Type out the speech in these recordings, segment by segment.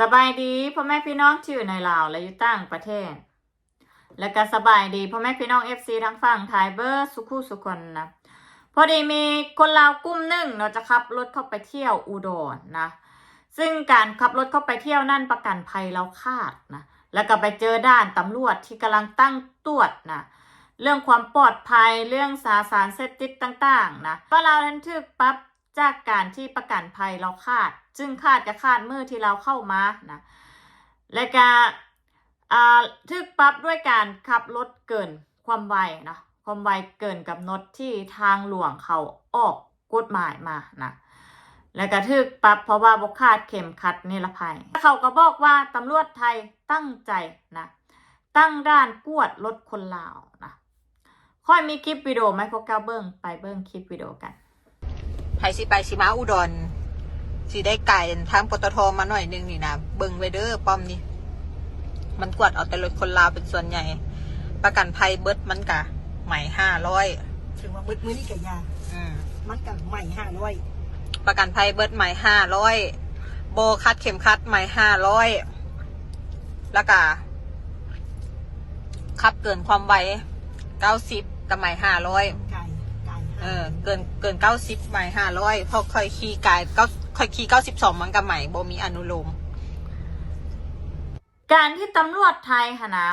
สบายดีพ่อแม่พี่น้องที่อยู่ในลาวและอยู่ต่างประเทศ และก็สบายดีพ่อแม่พี่น้องเอฟซีทั้งฝั่งไทยเบอร์สุขุสุคนนะพอดีมีคนลาวกลุ่มหนึ่งเนาจะขับรถเข้าไปเที่ยวอุดรนะ ซึ่งการขับรถเข้าไปเที่ยวนั่นประกันภัยเราคาดนะแล้วก็ไปเจอด่านตำรวจที่กำลังตั้งตรวจนะเรื่องความปลอดภัยเรื่องสาสารเสพติดต่าง ๆ นะว่าเรานั้นถึกปรับ จากการที่ประกันภัยเราคาดซึ่งคาดกับคาดเมื่อที่เราเข้ามานะและก็อ่าถึกปรับด้วยการขับรถเกินความไวนะความไวเกินกำหนดที่ทางหลวงเขาออกกฎหมายมานะและก็ถึกปรับเพราะว่าบกคาดเข็มขัดนิรภัย เขาก็บอกว่าตำรวจไทยตั้งใจนะตั้งด้านกวดรถคนลาวนะค่อยมีคลิปวิดีโอไหมพวกเก้าเบิ้งไปเบิ้งคลิปวิดีโอกัน ไผสิไปสิมาอุดรสิได้ไก่ทางปตทมาหน่อยหนึงนี่นะเบิ่งไว้เด้อป้อมนี่มันกวดเอาแต่รถคนลาวเป็นส่วนใหญ่ ประกันภัยเบิดมันกะใหม่ห้าร้อยถึงว่ามืดมือนี่กับยามันกับใหม่ห้าร้อยประกันภัยเบิดใหม่ห้าร้อยโบคัดเข็มขัดใหม่ห้าร้อยแล้วก็ขับเกินความไวเก้าสิบกับใหม่ห้าร้อยไก่ไก่ เออเกินเกินเก้าสิบใหม่ห้าร้อยพอค่อยขี่กายก็ค่อยขี่เก้าสิบสองมันกับใหม่โบมีอนุโลมการที่ตำรวจไทยหนนะ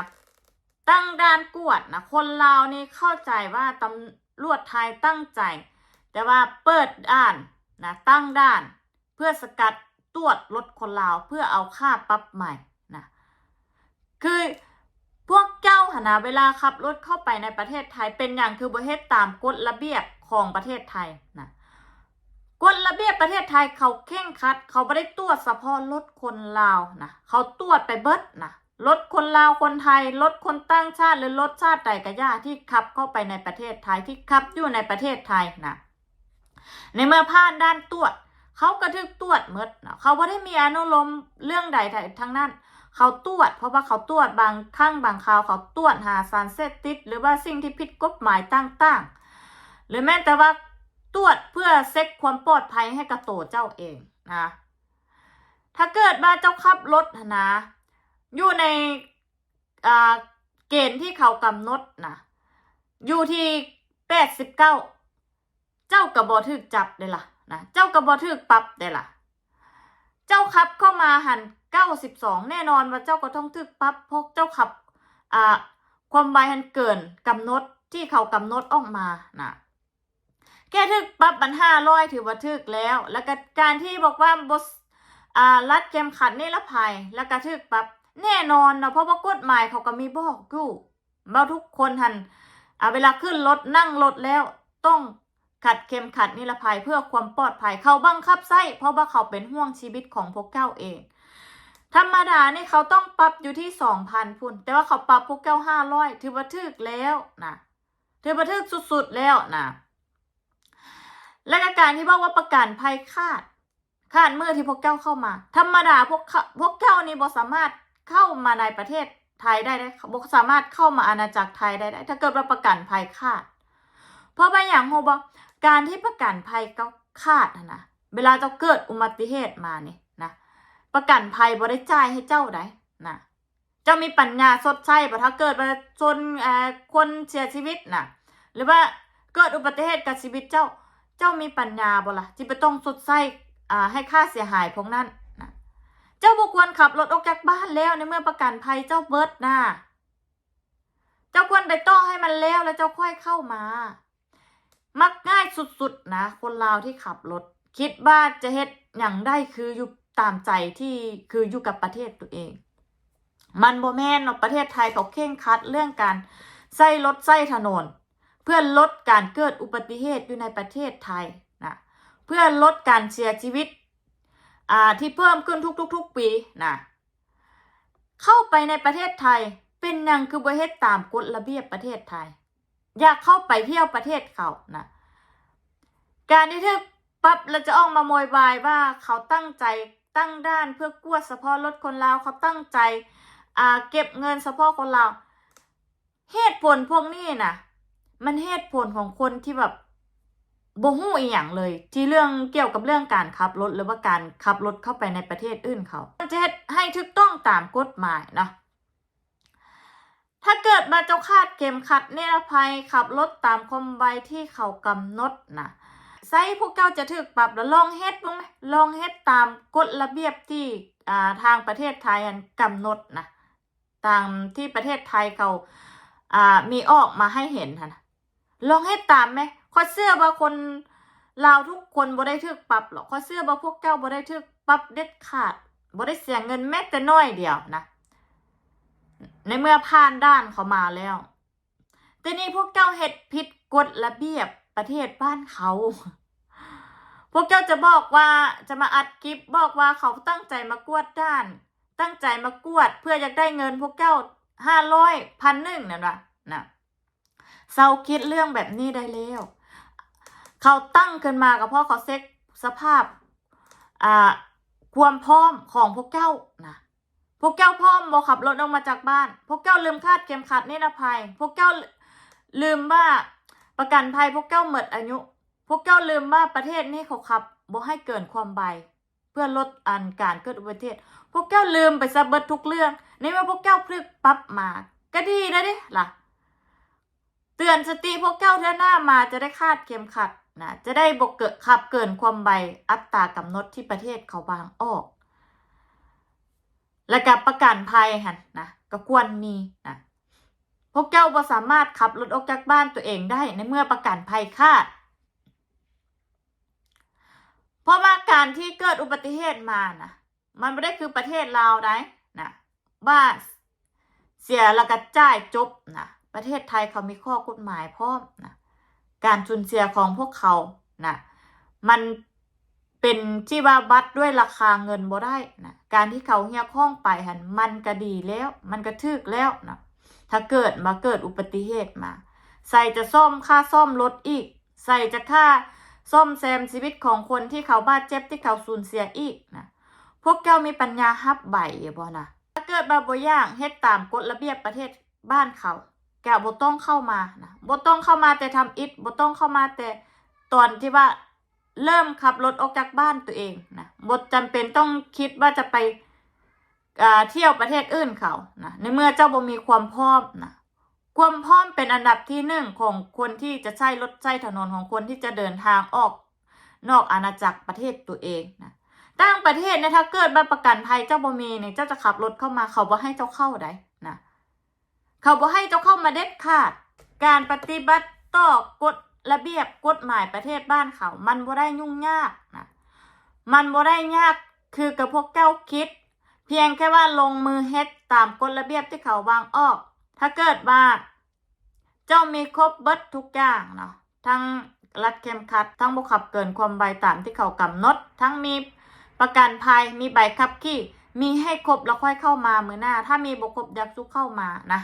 ตั้งด่านกวดนะคนลาวนี่เข้าใจว่าตำรวจไทยตั้งใจ แต่ว่าเปิดด่านนะตั้งด่าน เพื่อสกัดตรวจรถคนลาวเพื่อเอาค่าปรับใหม่นะคือพวกเจ้าหนนะเวลาขับรถเข้าไปในประเทศไทยเป็นอย่างคือประเทศตามกฎระเบียบ ของประเทศไทยนะกฎระเบียบประเทศไทยเขาเข่งคัด เขาไม่ได้ตรวจเฉพาะรถคนลาวนะเขาตรวจไปเบิดนะรถคนลาวคนไทยรถคนต่างชาติหรือรถชาติใดก็ย่าที่ขับเข้าไปในประเทศไทยที่ขับอยู่ในประเทศไทยนะในเมื่อผ่านด้านตรวจ เขากระทึกตรวจเมดนะเขาไม่ได้มีอนุโลมเรื่องใดทั้งนั้น เขาตรวจ เพราะว่าเขาตรวจบางครั้งบางคราวเขาตรวจหาสารเสพติด หรือว่าสิ่งที่ผิดกฎหมายต่างๆ หรือแม้แต่ว่าตรวจเพื่อเซ็กความปลอดภัยให้กับตัวเจ้าเองนะ ถ้าเกิดว่าเจ้าขับรถนะ อยู่ในเกณฑ์ที่เขากำหนดนะอยู่ที่แปดสิบเก้าเจ้ากระบอถึกจับได้ล่ะนะเจ้ากระบอถึกปรับได้ล่ะเจ้าขับเข้ามาหันเก้าสิบสองแน่นอนว่าเจ้าก็ต้องถึกปรับเพราะเจ้าขับอ่าความไวหันเกินกำหนดที่เขากำหนดออกมานะ แค่ถึกปรับมันห้าร้อยถือว่าถึกแล้ว แล้วก็การที่บอกว่าบสอ่ารัดเกมขัดนิรภัย แล้วก็ถึกปับแน่นอนนะเพราะว่ากฎหมายเขาก็มีบอกอยู่ว่าทุกคนหันอ่าเวลาขึ้นรถนั่งรถแล้วต้องขัดเข็มขัดนิรภัยเพื่อความปลอดภัยเขาบังคับไส้เพราะว่าเขาเป็นห่วงชีวิตของพวกเจ้าเอง ธรรมดานี่เขาต้องปรับอยู่ที่สองพันพุ่น แต่ว่าเขาปรับพวกเจ้าห้าร้อยถือว่าทึกแล้วนะถือว่าทึกสุดๆแล้วนะ และก็การที่บอกว่าประกันภัยคาด คาดเมื่อที่พวกเจ้าเข้ามา ธรรมดาพวกพวกเจ้านี่บ่สามารถเข้ามาในประเทศไทยได้ได้บ่สามารถเข้ามาอาณาจักรไทยได้ได้ ถ้าเกิดว่าประกันภัยคาด เพราะบางอย่างโฮบอกการที่ประกันภัยก็คาดนะเวลาเจ้าเกิดอุบัติเหตุมานี่นะประกันภัยบริจ่ายให้เจ้าได้นะเจ้ามีปัญญาสดใสบ่ถ้าเกิดว่าจนคนเสียชีวิตนะหรือว่าเกิดอุบัติเหตุกับชีวิตเจ้า เจ้ามีปัญญาบ่ล่ะที่ไปต้องสดใสอ่าให้ค่าเสียหายพวกนั้นนะเจ้าบ่ควรขับรถออกจากบ้านแล้วในเมื่อประกันภัยเจ้าเบิดนะเจ้าควรไปต่อให้มันแล้วแล้วเจ้าค่อยเข้ามา มักง่ายสุดๆนะ คนลาวที่ขับรถ คิดว่าจะเฮ็ดอย่างได้คืออยู่ตามใจที่คืออยู่กับประเทศตัวเอง มันโบแมนเนาะประเทศไทยเขาเคร่งคัดเรื่องการใส่รถใส่ถนน เพื่อลดการเกิดอุบัติเหตุอยู่ในประเทศไทยนะเพื่อลดการเสียชีวิตที่เพิ่มขึ้นทุกๆ ๆ ปีนะเข้าไปในประเทศไทยเป็นยังคือประเทศตามกฎระเบียบประเทศไทย อยากเข้าไปเที่ยวประเทศเขานะการที่ทึกปั๊บเราจะออกมาโมยวายว่าเขาตั้งใจตั้งด้านเพื่อกวดเฉพาะรถคนลาวเขาตั้งใจเก็บเงินเฉพาะคนลาวเหตุผลพวกนี้นะ มันเหตุผลของคนที่แบบบ่ฮู้อีหยังเลย ที่เรื่องเกี่ยวกับเรื่องการขับรถหรือว่าการขับรถเข้าไปในประเทศอื่นเขามันจะให้ถูกต้องตามกฎหมายนะถ้าเกิดมาเจ้าคาดเข็มขัดนิรภัยขับรถตามคมไวที่เขากำหนดนะไซพวกเจ้าจะถูกปรับแล้วลองเฮ็ดบ้างไหมลองเฮ็ดตามกฎระเบียบที่อ่าทางประเทศไทยอันกำหนดนะตามที่ประเทศไทยเขาอ่ามีออกมาให้เห็นนะ ลองให้ตามไหมข้อเสื้อว่าคนลาวทุกคนบ่ได้ทึกปรับหรอกข้อเสื้อว่าพวกเจ้าบ่ได้ทึกปรับเด็ดขาดบ่ได้เสียเงินแม้แต่น้อยเดียวนะ ในเมื่อผ่านด้านเขามาแล้ว แต่นี่พวกเจ้าเฮ็ดผิดกฎระเบียบประเทศบ้านเขา พวกเจ้าจะบอกว่าจะมาอัดคลิปบอกว่าเขาตั้งใจมากวดด้าน ตั้งใจมากวดเพื่ออยากได้เงินพวกเจ้าห้าร้อยพันหนึ่งนั่นวะนะ เศร้าคิดเรื่องแบบนี้ได้แล้ว เขาตั้งขึ้นมาก็เพราะเขาเซ็กสภาพอ่าความพร้อมของพวกเจ้านะพวกเจ้าพร้อมบอขับรถออกมาจากบ้าน พวกเจ้าลืมคาดเข็มขัดนิรภัย พวกเจ้าลืมว่าประกันภัยพวกเจ้าหมดอายุ พวกเจ้าลืมว่าประเทศนี้เขาขับบ่ให้เกินความไวเพื่อลดอันการเกิดอุบัติเหตุพวกเจ้าลืมไปซะเบิดทุกเรื่อง ในเมื่อพวกเจ้าพลึกปรับมา ก็ดีนะดิล่ะ เตือนสติพวกเจ้าเท่าหน้ามาจะได้คาดเข็มขัดนะจะได้บกเกิดขับเกินความไวอัตรากำหนดที่ประเทศเขาวางออก และกับประกันภัยหันนะก็ควรมีนะพวกเจ้าบ่สามารถขับรถออกจากบ้านตัวเองได้ในเมื่อประกันภัยขาดเพราะว่าการที่เกิดอุบัติเหตุมานะมันไม่ได้คือประเทศลาวได้นะว่าเสียแล้วก็จ่ายจบนะ ประเทศไทยเขามีข้อกฎหมายพร้อมนะการสูญเสียของพวกเขานะมันเป็นที่ว่าบัตรด้วยราคาเงินบ่ได้นะการที่เขาเฮียข้องไปหันมันก็ดีแล้ว มันก็ทึกแล้วนะถ้าเกิดมาเกิดอุบัติเหตุมา ใส่จะซ่อมค่าซ่อมรถอีก ใส่จะค่าซ่อมแซมชีวิตของคนที่เขาบาดเจ็บที่เขาสูญเสียอีกนะพวกเจ้ามีปัญญาฮับใบบ่นะถ้าเกิดบาบ่ย่างเฮ็ดตามกฎระเบียบประเทศบ้านเขา แกบ่ต้องเข้ามานะบ่ต้องเข้ามาแต่ทำอิฐบ่ต้องเข้ามาแต่ตอนที่ว่าเริ่มขับรถออกจากบ้านตัวเองนะบ่จำเป็นต้องคิดว่าจะไปเที่ยวประเทศอื่นเขานะในเมื่อเจ้าบ่มีความพร้อมนะความพร้อมเป็นอันดับที่หนึ่งของคนที่จะใช้รถใช้ถนนของคนที่จะเดินทางออกนอกอาณาจักรประเทศตัวเองนะต่างประเทศเนี่ยถ้าเกิดบัตรประกันภัยเจ้าบ่มีเนี่ยเจ้าจะขับรถเข้ามาเขาบ่ให้เจ้าเข้าได้ เขาบ่ให้เจ้าเข้ามาเด็ดขาด การปฏิบัติต่อกฎระเบียบกฎหมายประเทศบ้านเขา มันบ่ได้ยุ่งยากนะ มันบ่ได้ยากคือกับพวกเจ้าคิด เพียงแค่ว่าลงมือเฮ็ดตามกฎระเบียบที่เขาวางออก ถ้าเกิดว่าเจ้ามีครบเบิดทุกอย่างเนาะ ทั้งรัดเข็มขัด ทั้งบุขับเกินความไวตามที่เขากำหนด ทั้งมีประกันภัย มีใบขับขี่ มีให้ครบแล้วค่อยเข้ามามือหน้า ถ้ามีบุครบอยักซุกเข้ามานะ